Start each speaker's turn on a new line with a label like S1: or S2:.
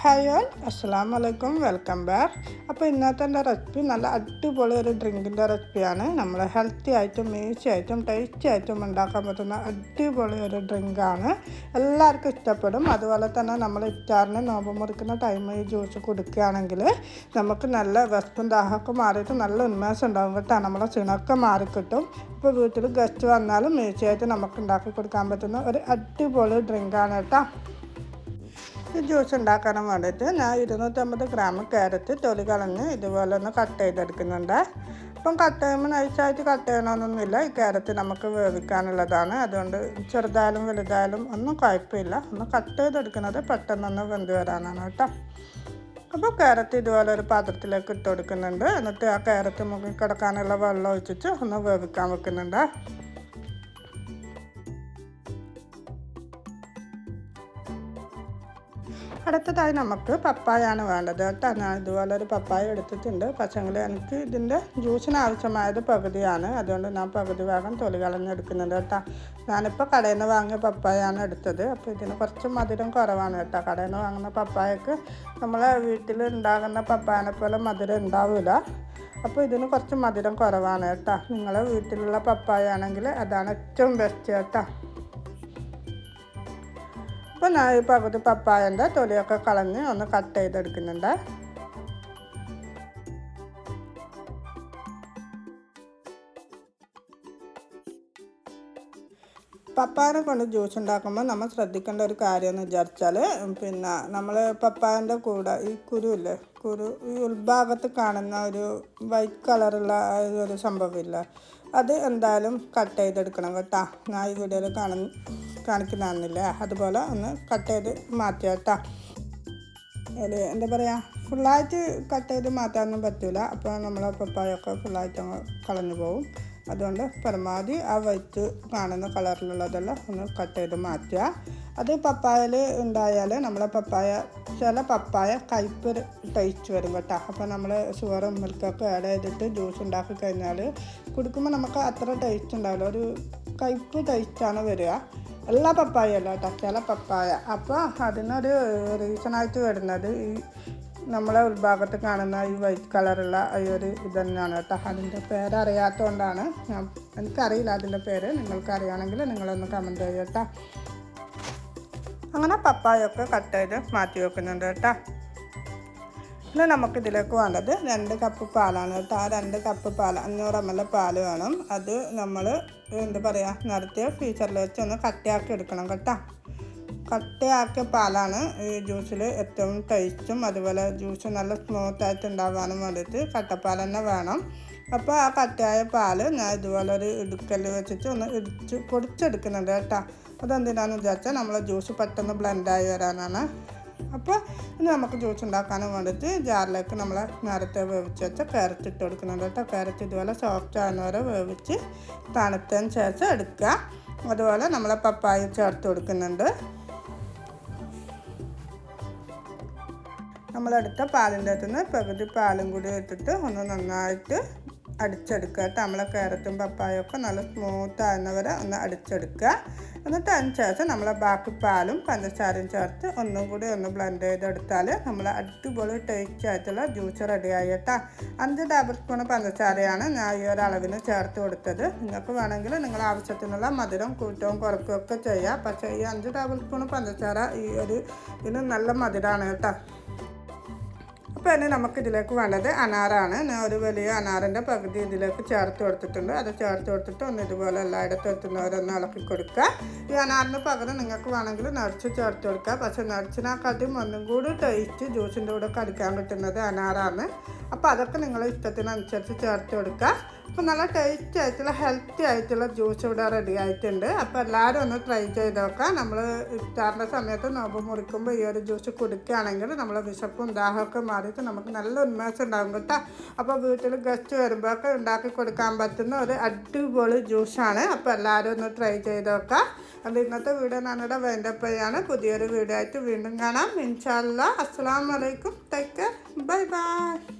S1: Hi all അസ്സാം വലൈക്കും welcome back അപ്പോൾ ഇന്നത്തെ എന്റെ റെസിപ്പി നല്ല അടിപൊളി ഒരു ഡ്രിങ്കിന്റെ റെസിപ്പിയാണ് നമ്മൾ ഹെൽത്തി ആയിട്ടും ഈസി ആയിട്ടും ടേസ്റ്റി ആയിട്ടും ഉണ്ടാക്കാൻ പറ്റുന്ന അടിപൊളി ഒരു ഡ്രിങ്കാണ് എല്ലാവർക്കും ഇഷ്ടപ്പെടും. അതുപോലെ തന്നെ നമ്മൾ ഇഫ്താറിന് നോമ്പ് മുറിക്കുന്ന ടൈമിൽ ഈ ജ്യൂസ് കുടിക്കുകയാണെങ്കിൽ നമുക്ക് നല്ല വിശപ്പും ദാഹമൊക്കെ മാറിയിട്ട് നല്ല ഉന്മേഷം ഉണ്ടാകും കേട്ടോ. നമ്മളെ ക്ഷീണമൊക്കെ മാറിക്കിട്ടും. ഇപ്പോൾ വീട്ടിൽ ഗസ്റ്റ് വന്നാലും ഈസി ആയിട്ട് നമുക്ക് ഉണ്ടാക്കി കൊടുക്കാൻ പറ്റുന്ന ഒരു അടിപൊളി ഡ്രിങ്കാണ് കേട്ടോ. ജ്യൂസ് ഉണ്ടാക്കാനും വേണ്ടിയിട്ട് ഞാൻ ഇരുന്നൂറ്റമ്പത് ഗ്രാം കാരറ്റ് തൊലി കളഞ്ഞ് ഇതുപോലെ ഒന്ന് കട്ട് ചെയ്തെടുക്കുന്നുണ്ട്. അപ്പം കട്ട് ചെയ്യുമ്പോൾ നൈസായിട്ട് കട്ട് ചെയ്യണമെന്നൊന്നുമില്ല ഈ കാരറ്റ് നമുക്ക് വേവിക്കാനുള്ളതാണ്. അതുകൊണ്ട് ചെറുതായാലും വലുതായാലും ഒന്നും കുഴപ്പമില്ല. ഒന്ന് കട്ട് ചെയ്തെടുക്കുന്നത് പെട്ടെന്നൊന്ന് വെന്ത് വരാനാണ് കേട്ടോ. അപ്പോൾ കാരറ്റ് ഇതുപോലെ ഒരു പാത്രത്തിലേക്ക് ഇട്ട് കൊടുക്കുന്നുണ്ട്. എന്നിട്ട് ആ കാരറ്റ് മുക്കി കിടക്കാനുള്ള വെള്ളം ഒഴിച്ചിട്ട് ഒന്ന് വേവിക്കാൻ വെക്കുന്നുണ്ട്. അടുത്തതായി നമുക്ക് പപ്പായാണ് വേണ്ടത് കേട്ടോ. ഞാൻ ഇതുപോലെ ഒരു പപ്പായ എടുത്തിട്ടുണ്ട്. പക്ഷേങ്കിൽ എനിക്ക് ഇതിന്റെ ജ്യൂസിന് ആവശ്യമായത് പകുതിയാണ്. അതുകൊണ്ട് ഞാൻ പകുതി ഭാഗം തൊലി കളഞ്ഞെടുക്കുന്നുണ്ട് കേട്ടോ. ഞാനിപ്പോൾ കടയിൽ നിന്ന് വാങ്ങിയ പപ്പായാണ് എടുത്തത്. അപ്പോൾ ഇതിന് കുറച്ച് മധുരം കുറവാണ് കേട്ടോ. കടയിൽ നിന്ന് വാങ്ങുന്ന പപ്പായക്ക് നമ്മളെ വീട്ടിൽ ഉണ്ടാകുന്ന പപ്പായനെ പോലെ മധുരം ഉണ്ടാവില്ല. അപ്പോൾ ഇതിന് കുറച്ച് മധുരം കുറവാണ് കേട്ടോ. നിങ്ങളെ വീട്ടിലുള്ള പപ്പായ ആണെങ്കിൽ അതാണ് ഏറ്റവും ബെസ്റ്റ് കേട്ടോ. അപ്പോൾ ഞാൻ ഈ പകുതി പപ്പായന്റെ തൊലിയൊക്കെ കളഞ്ഞ് ഒന്ന് കട്ട് ചെയ്തെടുക്കുന്നുണ്ട്. പപ്പായനെ കൊണ്ട് ജ്യൂസ് ഉണ്ടാക്കുമ്പോൾ നമ്മൾ ശ്രദ്ധിക്കേണ്ട ഒരു കാര്യം എന്ന് വിചാരിച്ചാൽ പിന്നെ നമ്മൾ പപ്പായന്റെ കൂടെ ഈ കുരു ഇല്ലേ കുരു ഈ ഉൾഭാഗത്ത് കാണുന്ന ഒരു വൈറ്റ് കളറുള്ള ഒരു സംഭവമില്ല അത് എന്തായാലും കട്ട് ചെയ്തെടുക്കണം കേട്ടോ. ഞാൻ ഈ വീഡിയോയിൽ കാണുന്ന കാണിക്കുന്നതാണെന്നില്ല? അതുപോലെ ഒന്ന് കട്ട് ചെയ്ത് മാറ്റുക കേട്ടോ. അതിൽ എന്താ പറയുക ഫുള്ളായിട്ട് കട്ട് ചെയ്ത് മാറ്റാനൊന്നും പറ്റില്ല അപ്പോൾ നമ്മളെ പപ്പായൊക്കെ ഫുള്ളായിട്ട് അങ്ങ് കളഞ്ഞു പോകും അതുകൊണ്ട് പരമാവധി ആ വൈറ്റ് കാണുന്ന കളറിലുള്ളതെല്ലാം ഒന്ന് കട്ട് ചെയ്ത് മാറ്റുക. അത് പപ്പായയിൽ ഉണ്ടായാൽ നമ്മളെ പപ്പായ ചില പപ്പായ കയ്പ്പ് ടേസ്റ്റ് വരും കേട്ടോ. അപ്പോൾ നമ്മൾ ഷുഗറും മിൽക്കൊക്കെ ആഡ് ചെയ്തിട്ട് ജ്യൂസ് ഉണ്ടാക്കി കഴിഞ്ഞാൽ കുടിക്കുമ്പോൾ നമുക്ക് അത്ര ടേസ്റ്റ് ഉണ്ടാവില്ല. ഒരു കയ്പ്പ് ടേസ്റ്റാണ് വരിക. എല്ലാ പപ്പായ അല്ല കേട്ടോ ചില പപ്പായ. അപ്പോൾ അതിനൊരു റീസണായിട്ട് വരുന്നത് ഈ നമ്മളെ ഉൾഭാഗത്ത് കാണുന്ന ഈ വൈറ്റ് കളറുള്ള ഈ ഒരു ഇത് തന്നെയാണ് കേട്ടോ. അതിന്റെ പേരറിയാത്തതുകൊണ്ടാണ് ഞാൻ എനിക്കറിയില്ല അതിന്റെ പേര്. നിങ്ങൾക്കറിയാണെങ്കിൽ നിങ്ങളൊന്ന് കമന്റ് ചെയ്യുക കേട്ടോ. അങ്ങനെ പപ്പായൊക്കെ കട്ട് ചെയ്ത് മാറ്റി വെക്കുന്നുണ്ട് കേട്ടോ. ഇനി നമുക്കിതിലേക്ക് വേണ്ടത് രണ്ട് കപ്പ് പാലാണ് കേട്ടോ. ആ രണ്ട് കപ്പ് പാൽ അഞ്ഞൂറ് എം എൽ പാൽ വേണം. അത് നമ്മൾ എന്താ പറയുക നടത്തിയ ഫീച്ചറിൽ വെച്ച് ഒന്ന് കട്ടിയാക്കി എടുക്കണം കേട്ടോ. കട്ടയാക്കിയ പാലാണ് ഈ ജ്യൂസിൽ ഏറ്റവും ടേസ്റ്റും അതുപോലെ ജ്യൂസ് നല്ല സ്മൂത്ത് ആയിട്ട് ഉണ്ടാകാനും വേണ്ടിയിട്ട് കട്ടപ്പാൽ തന്നെ വേണം. അപ്പോൾ ആ കട്ടയായ പാൽ ഞാൻ ഇതുപോലെ ഒരു ഇടുക്കൽ വെച്ചിട്ട് ഒന്ന് ഇടിച്ച് പൊടിച്ചെടുക്കുന്നുണ്ട് കേട്ടോ. അതെന്തിനാണെന്ന് വിചാരിച്ചാൽ നമ്മൾ ജ്യൂസ് പെട്ടെന്ന് ബ്ലെൻഡായി വരാനാണ്. അപ്പോൾ ഇനി നമുക്ക് ജ്യൂസ് ഉണ്ടാക്കാനും വേണ്ടിയിട്ട് ജാറിലേക്ക് നമ്മൾ നേരത്തെ വേവിച്ച് വെച്ച ക്യാരറ്റ് ഇട്ട് കൊടുക്കുന്നുണ്ട് കേട്ടോ. ക്യാരറ്റ് ഇതുപോലെ സോഫ്റ്റ് ആകുന്ന വരെ വേവിച്ച് തണുത്തതിന് ശേഷം എടുക്കുക. അതുപോലെ നമ്മൾ പപ്പായ ചേർത്ത് കൊടുക്കുന്നുണ്ട്. നമ്മളെടുത്ത പാലിന്റെ അകത്ത് നിന്ന് പകുതി പാലും കൂടി ഇട്ടിട്ട് ഒന്ന് നന്നായിട്ട് അടിച്ചെടുക്കുക കേട്ടോ. നമ്മളെ ക്യാരറ്റും പപ്പായൊക്കെ നല്ല സ്മൂത്ത് ആകുന്നവരെ ഒന്ന് അടിച്ചെടുക്കുക. എന്നിട്ട് അതിന് ശേഷം നമ്മളെ ബാക്കി പാലും പഞ്ചസാരയും ചേർത്ത് ഒന്നും കൂടി ഒന്ന് ബ്ലെൻഡ് ചെയ്തെടുത്താൽ നമ്മൾ അടിപൊളി ടേസ്റ്റ് ആയിട്ടുള്ള ജ്യൂസ് റെഡിയായി കേട്ടോ. അഞ്ച് ടേബിൾ സ്പൂൺ പഞ്ചസാരയാണ് ഞാൻ ഈ ഒരു അളവിന് ചേർത്ത് കൊടുത്തത്. നിങ്ങൾക്ക് വേണമെങ്കിൽ നിങ്ങൾ ആവശ്യത്തിനുള്ള മധുരം കൂട്ടവും കുറക്കുകയൊക്കെ ചെയ്യാം. പക്ഷേ ഈ അഞ്ച് ടേബിൾ സ്പൂൺ പഞ്ചസാര ഈ ഒരു ഇതിന് നല്ല മധുരമാണ് കേട്ടോ. അപ്പോൾ ഇനി നമുക്ക് ഇതിലേക്ക് വേണ്ടത് അനാറാണ്. ഞാൻ ഒരു വലിയ അനാറിന്റെ പകുതി ഇതിലേക്ക് ചേർത്ത് കൊടുത്തിട്ടുണ്ട്. അത് ചേർത്ത് കൊടുത്തിട്ട് ഒന്ന് ഇതുപോലെ എല്ലായിടത്തും എത്തുന്നവരൊന്ന് ഇളക്കി കൊടുക്കുക. ഈ അനാറിന് പകരം നിങ്ങൾക്ക് വേണമെങ്കിൽ നിറച്ച് ചേർത്ത് കൊടുക്കുക. പക്ഷേ നടിച്ചിനെക്കാട്ടും ഒന്നും കൂടി ടേസ്റ്റ് ജ്യൂസിന്റെ കൂടെ കടിക്കാൻ പറ്റുന്നത് അനാറാണ്. അപ്പോൾ അതൊക്കെ നിങ്ങൾ ഇഷ്ടത്തിനനുസരിച്ച് ചേർത്ത് കൊടുക്കുക. അപ്പോൾ നല്ല ടേസ്റ്റ് ആയിട്ടുള്ള ഹെൽത്തി ആയിട്ടുള്ള ജ്യൂസ് ഇവിടെ റെഡി ആയിട്ടുണ്ട്. അപ്പോൾ എല്ലാവരും ഒന്ന് ട്രൈ ചെയ്ത് നോക്കാം നമ്മൾ ഇഫ്താറിന്റെ സമയത്ത് നോമ്പ് മുറിക്കുമ്പോൾ ഈ ഒരു ജ്യൂസ് കുടിക്കുകയാണെങ്കിൽ നമ്മൾ വിശപ്പും ദാഹമൊക്കെ മാറിയിട്ട് നമുക്ക് നല്ല ഉന്മേഷം ഉണ്ടാകും കേട്ടോ. അപ്പോൾ വീട്ടിൽ ഗസ്റ്റ് വരുമ്പോഴൊക്കെ ഉണ്ടാക്കി കൊടുക്കാൻ പറ്റുന്ന ഒരു അടിപൊളി ജ്യൂസാണ് അപ്പോൾ എല്ലാവരും ഒന്ന് ട്രൈ ചെയ്ത് നോക്കാം. അപ്പോൾ ഇന്നത്തെ വീഡിയോ ഞാനിവിടെ വേണ്ടപ്പോഴാണ് പുതിയൊരു വീഡിയോ ആയിട്ട് വീണ്ടും കാണാം. ഇൻഷാല്ല അസ്സാം വലൈക്കും ടേക്ക് കെയർ ബൈ ബൈ